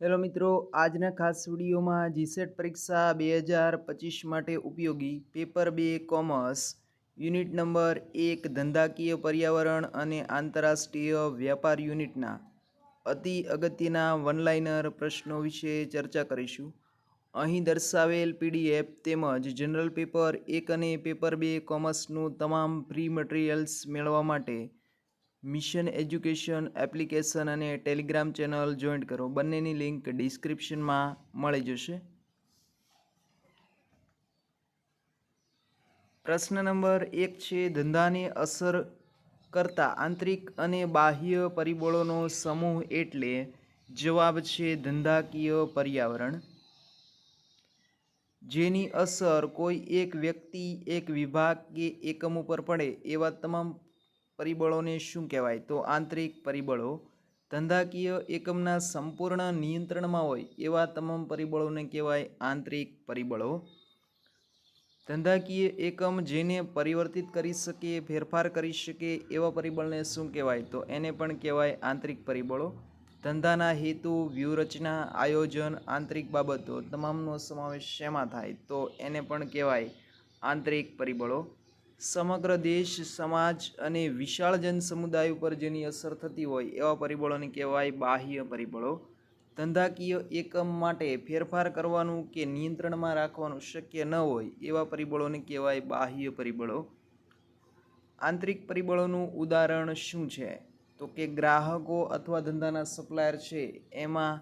Hello મિત્રો, આજના ખાસ વિડીયોમાં જીસેટ પરીક્ષા બે હજાર પચીસ માટે ઉપયોગી પેપર બે કોમર્સ, યુનિટ નંબર એક ધંધાકીય પર્યાવરણ અને આંતરરાષ્ટ્રીય વ્યાપાર યુનિટના અતિ અગત્યના વનલાઇનર પ્રશ્નો વિશે ચર્ચા કરીશું. અહીં દર્શાવેલ પીડીએફ તેમજ જનરલ પેપર એક અને પેપર બે કોમર્સનું તમામ ફ્રી મટીરિયલ્સ મેળવવા માટે મિશન એજ્યુકેશન એપ્લિકેશન અને ટેલિગ્રામ ચેનલ જોઈન્ટ કરો. બંનેની લિંક ડિસ્ક્રિપ્શનમાં મળી જશે. પ્રશ્ન નંબર એક છે, ધંધાને અસર કરતા આંતરિક અને બાહ્ય પરિબળોનો સમૂહ એટલે જવાબ છે, ધંધાકીય પર્યાવરણ. જેની અસર કોઈ એક વ્યક્તિ, એક વિભાગ કે એકમ ઉપર પડે એવા તમામ પરિબળોને શું કહેવાય? તો આંતરિક પરિબળો ધંધાકીય એકમના સંપૂર્ણ નિયંત્રણમાં હોય એવા તમામ પરિબળોને કહેવાય આંતરિક પરિબળો. ધંધાકીય એકમ જેને પરિવર્તિત કરી શકે, ફેરફાર કરી શકે એવા પરિબળને શું કહેવાય? તો એને પણ કહેવાય આંતરિક પરિબળો. ધંધાના હેતુ, વ્યૂહરચના, આયોજન, આંતરિક બાબતો, તમામનો સમાવેશ શેમાં થાય? તો એને પણ કહેવાય આંતરિક પરિબળો. સમગ્ર દેશ, સમાજ અને વિશાળ જન સમુદાય ઉપર જેની અસર થતી હોય એવા પરિબળોને કહેવાય બાહ્ય પરિબળો. ધંધાકીય એકમ માટે ફેરફાર કરવાનું કે નિયંત્રણમાં રાખવાનું શક્ય ન હોય એવા પરિબળોને કહેવાય બાહ્ય પરિબળો. આંતરિક પરિબળોનું ઉદાહરણ શું છે? તો કે ગ્રાહકો અથવા ધંધાના સપ્લાયર છે, એમાં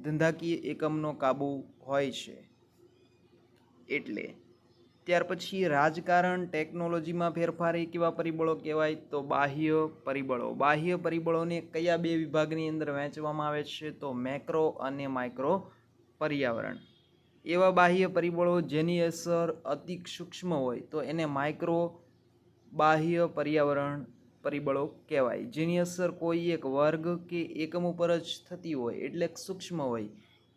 ધંધાકીય એકમનો કાબુ હોય છે. એટલે ત્યાર પછી રાજકારણ, ટેકનોલોજીમાં ફેરફાર એ કેવા પરિબળો કહેવાય? તો બાહ્ય પરિબળો. બાહ્ય પરિબળોને કયા બે વિભાગની અંદર વહેંચવામાં આવે છે? તો મેક્રો અને માઇક્રો પર્યાવરણ. એવા બાહ્ય પરિબળો જેની અસર અતિ સૂક્ષ્મ હોય, તો એને માઇક્રો બાહ્ય પર્યાવરણ પરિબળો કહેવાય. જેની અસર કોઈ એક વર્ગ કે એકમ ઉપર જ થતી હોય, એટલે સૂક્ષ્મ હોય,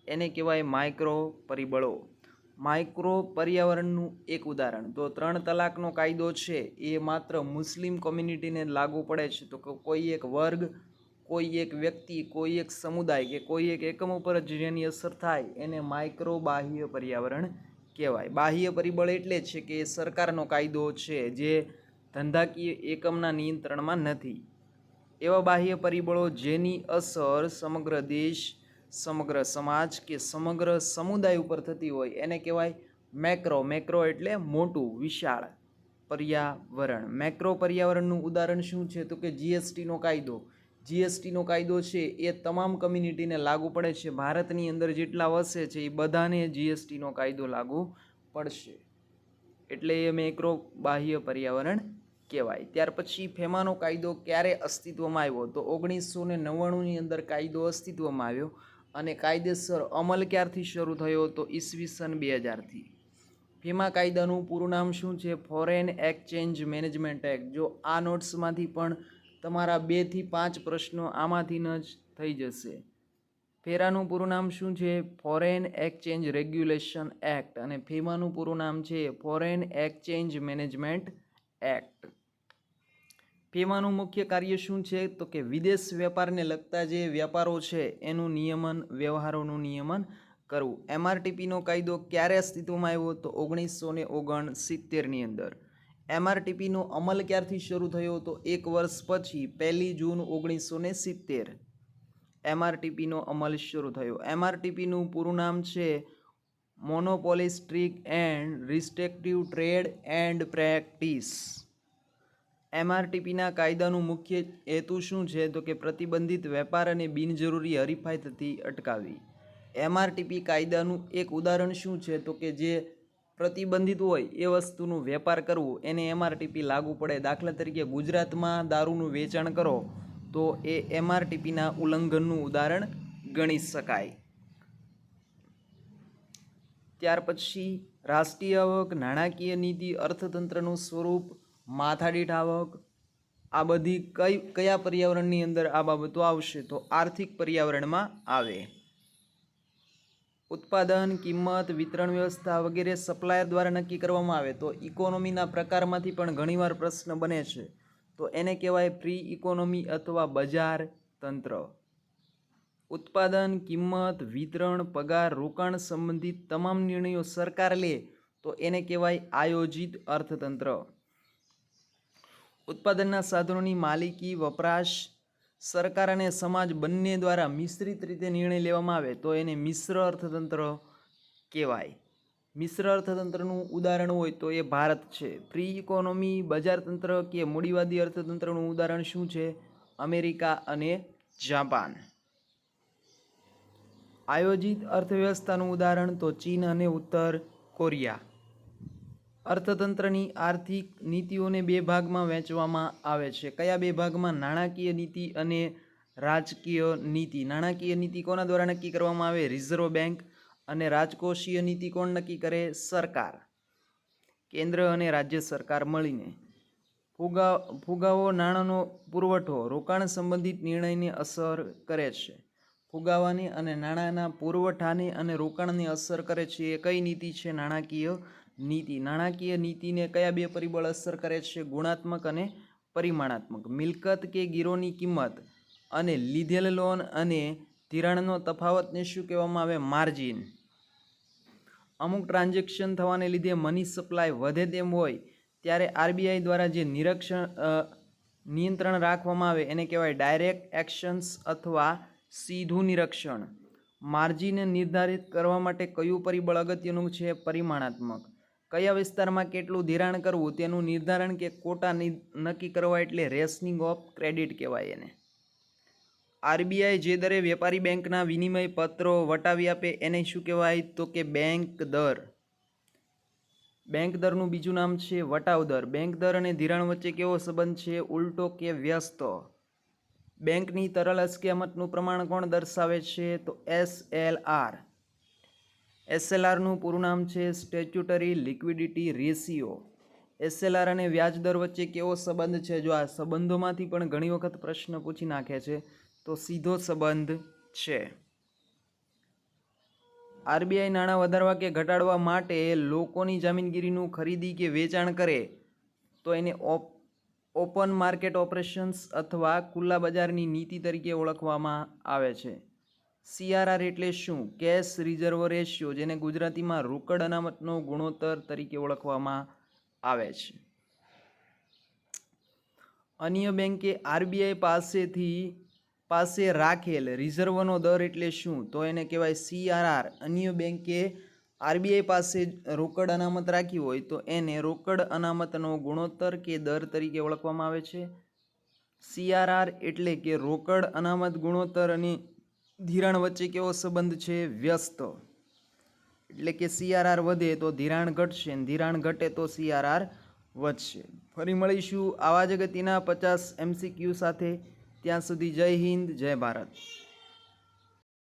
એને કહેવાય માઇક્રો પરિબળો. માઇક્રો પર્યાવરણનું એક ઉદાહરણ. તો ત્રણ તલાકનો કાયદો છે, એ માત્ર મુસ્લિમ કોમ્યુનિટીને લાગુ પડે છે. તો કોઈ એક વર્ગ, કોઈ એક વ્યક્તિ, કોઈ એક સમુદાય કે કોઈ એક એકમ ઉપર જ જેની અસર થાય, એને માઇક્રો બાહ્ય પર્યાવરણ કહેવાય. બાહ્ય પરિબળ એટલે છે કે સરકારનો કાયદો છે, જે ધંધાકીય એકમના નિયંત્રણમાં નથી. એવા બાહ્ય પરિબળો જેની અસર સમગ્ર દેશ સમગ્ર સમાજ કે સમગ્ર સમુદાય ઉપર થતી હોય એને કહેવાય મેક્રો. મેક્રો એટલે મોટું, વિશાળ પર્યાવરણ. મેક્રો પર્યાવરણનું ઉદાહરણ શું છે? તો કે જીએસટીનો કાયદો. જીએસટીનો કાયદો છે, એ તમામ કમ્યુનિટીને લાગુ પડે છે. ભારતની અંદર જેટલા વસે છે, એ બધાને જીએસટીનો કાયદો લાગુ પડશે. એટલે એ મેક્રો બાહ્ય પર્યાવરણ કહેવાય. ત્યાર પછી ફેમાનો કાયદો ક્યારે અસ્તિત્વમાં આવ્યો? તો ઓગણીસો ને નવ્વાણુંની અંદર કાયદો અસ્તિત્વમાં આવ્યો. અને કાયદેસર અમલ ક્યારથી શરૂ થયો તો ઈસવીસન બે હજારથી. ફીમા કાયદાનું પૂરું નામ શું છે? ફોરેન એક્સચેન્જ મેનેજમેન્ટ એક્ટ જો આ નોટ્સમાંથી પણ તમારા બેથી પાંચ પ્રશ્નો આમાંથી જ થઈ જશે. ફેરાનું પૂરું નામ શું છે? ફોરેન એક્સચેન્જ રેગ્યુલેશન એક્ટ અને ફેમાનું પૂરું નામ છે ફોરેન એક્સચેન્જ મેનેજમેન્ટ એક્ટ ફેમાનું મુખ્ય કાર્ય શું છે? તો કે વિદેશ વેપારને લગતા જે વ્યાપારો છે, એનું નિયમન, વ્યવહારોનું નિયમન કરવું. એમઆરટીપીનો કાયદો ક્યારે અસ્તિત્વમાં આવ્યો? તો ઓગણીસો ને ઓગણ સિત્તેરની અંદર. એમઆરટીપીનો અમલ ક્યારથી શરૂ થયો? તો એક વર્ષ પછી, પહેલી જૂન ઓગણીસો ને સિત્તેર. એમઆરટીપીનો અમલ શરૂ થયો. એમઆરટીપીનું પૂરું નામ છે monopolistic and restrictive trade and practice. એમઆરટીપીના કાયદાનું મુખ્ય હેતુ શું છે? તો કે પ્રતિબંધિત વેપાર અને બિનજરૂરી હરીફાઈ થતી અટકાવવી એમઆરટીપી કાયદાનું એક ઉદાહરણ શું છે? તો કે જે પ્રતિબંધિત હોય એ વસ્તુનું વેપાર કરવું, એને એમઆરટીપી લાગુ પડે. દાખલા તરીકે ગુજરાતમાં દારૂનું વેચાણ કરો, તો એ એમઆરટીપીના ઉલ્લંઘનનું ઉદાહરણ ગણી શકાય. ત્યાર પછી રાષ્ટ્રીય આવક, નાણાકીય નીતિ, અર્થતંત્રનું સ્વરૂપ માથાદીઠ આવક આ બધી કઈ, કયા પર્યાવરણની અંદર આ બાબતો આવશે તો આર્થિક પર્યાવરણમાં આવે. ઉત્પાદન, કિંમત, વિતરણ વ્યવસ્થા વગેરે સપ્લાયર દ્વારા નક્કી કરવામાં આવે તો ઇકોનોમીના પ્રકારમાંથી પણ ઘણીવાર પ્રશ્ન બને છે. તો એને કહેવાય ફ્રી ઇકોનોમી અથવા બજાર તંત્ર. ઉત્પાદન, કિંમત, વિતરણ, પગાર, રોકાણ સંબંધિત તમામ નિર્ણયો સરકાર લે તો એને કહેવાય આયોજિત અર્થતંત્ર. ઉત્પાદનના સાધનોની માલિકી, વપરાશ, સરકાર અને સમાજ બંને દ્વારા મિશ્રિત રીતે નિર્ણય લેવામાં આવે તો એને મિશ્ર અર્થતંત્ર કહેવાય. મિશ્ર અર્થતંત્રનું ઉદાહરણ હોય તો એ ભારત છે. ફ્રી ઇકોનોમી બજારતંત્ર કે મૂડીવાદી અર્થતંત્રનું ઉદાહરણ શું છે? અમેરિકા અને જાપાન. આયોજિત અર્થવ્યવસ્થાનું ઉદાહરણ તો ચીન અને ઉત્તર કોરિયા. અર્થતંત્રની આર્થિક નીતિઓને બે ભાગમાં વહેંચવામાં આવે છે. કયા બે ભાગમાં? નાણાકીય નીતિ અને રાજકીય નીતિ. નાણાકીય નીતિ કોના દ્વારા નક્કી કરવામાં આવે? રિઝર્વ બેંક અને રાજકોષીય નીતિ કોણ નક્કી કરે? સરકાર. કેન્દ્ર અને રાજ્ય સરકાર મળીને. ફુગા ફુગાવો નાણાંનો પુરવઠો રોકાણ સંબંધિત નિર્ણયને અસર કરે છે. ફુગાવાની અને નાણાંના પુરવઠાને અને રોકાણને અસર કરે છે. એ કઈ નીતિ છે? નાણાકીય નીતિ, નાણાકીય નીતિને કયા બે પરિબળ અસર કરે છે? ગુણાત્મક અને પરિમાણાત્મક. મિલકત કે ગીરોની કિંમત અને લીધેલ લોન અને ધિરાણનો તફાવતને શું કહેવામાં આવે? માર્જિન. અમુક ટ્રાન્ઝેક્શન થવાને લીધે મની સપ્લાય વધે તેમ હોય, ત્યારે આરબીઆઈ દ્વારા જે નિરીક્ષણ નિયંત્રણ રાખવામાં આવે એને કહેવાય ડાયરેક્ટ એક્શન્સ અથવા સીધું નિરીક્ષણ. માર્જિન નિર્ધારિત કરવા માટે કયું પરિબળ અગત્યનું છે? પરિમાણાત્મક. કયા વિસ્તારમાં કેટલું ધિરાણ કરવું તેનું નિર્ધારણ કે કોટા નક્કી કરવા એટલે રેશનિંગ ઓફ ક્રેડિટ કહેવાય એને. આરબીઆઈ જે દરે વેપારી બેંકના વિનિમય પત્રો વટાવી આપે એને શું કહેવાય તો કે બેંક દર. બેંક દરનું બીજું નામ છે વટાવ દર. બેંક દર અને ધિરાણ વચ્ચે કેવો સંબંધ છે? ઉલટો કે વ્યસ્ત? બેંકની તરલ અસ્કયામતનું પ્રમાણ કોણ દર્શાવે છે? તો એસ એલ આર. એસએલઆરનું પૂરું નામ છે સ્ટેચ્યુટરી લિક્વિડિટી રેશિયો એસએલઆર અને વ્યાજ દર વચ્ચે કેવો સંબંધ છે? જો આ સંબંધોમાંથી પણ ઘણી વખત પ્રશ્ન પૂછી નાખે છે, તો સીધો સંબંધ છે. આરબીઆઈ નાણાં વધારવા કે ઘટાડવા માટે લોકોની જામીનગીરીનું ખરીદી કે વેચાણ કરે, તો એને ઓપ, ઓપન માર્કેટ ઓપરેશન્સ અથવા ખુલ્લા બજારની નીતિ તરીકે ઓળખવામાં આવે છે. સીઆરઆર એટલે શું? કેશ રિઝર્વ રેશિયો, જેને ગુજરાતીમાં રોકડ અનામતનો ગુણોત્તર તરીકે ઓળખવામાં આવે છે. અન્ય બેંકે આરબીઆઈ પાસેથી, પાસે રાખેલ રિઝર્વનો દર એટલે શું? તો એને કહેવાય સીઆરઆર. અન્ય બેંકે આરબીઆઈ પાસે રોકડ અનામત રાખી હોય, તો એને રોકડ અનામતનો ગુણોત્તર કે દર તરીકે ઓળખવામાં આવે છે. સીઆરઆર એટલે કે રોકડ અનામત ગુણોત્તર અને ધિરાણ વચ્ચે કેવો સંબંધ છે? વ્યસ્ત. એટલે કે સીઆરઆર વધે તો ધિરાણ ઘટશે અને ધિરાણ ઘટે તો સીઆરઆર વધશે. ફરી મળીશું આવા જ ગતિના પચાસ એમસીક્યુ સાથે. ત્યાં સુધી જય હિન્દ, જય ભારત.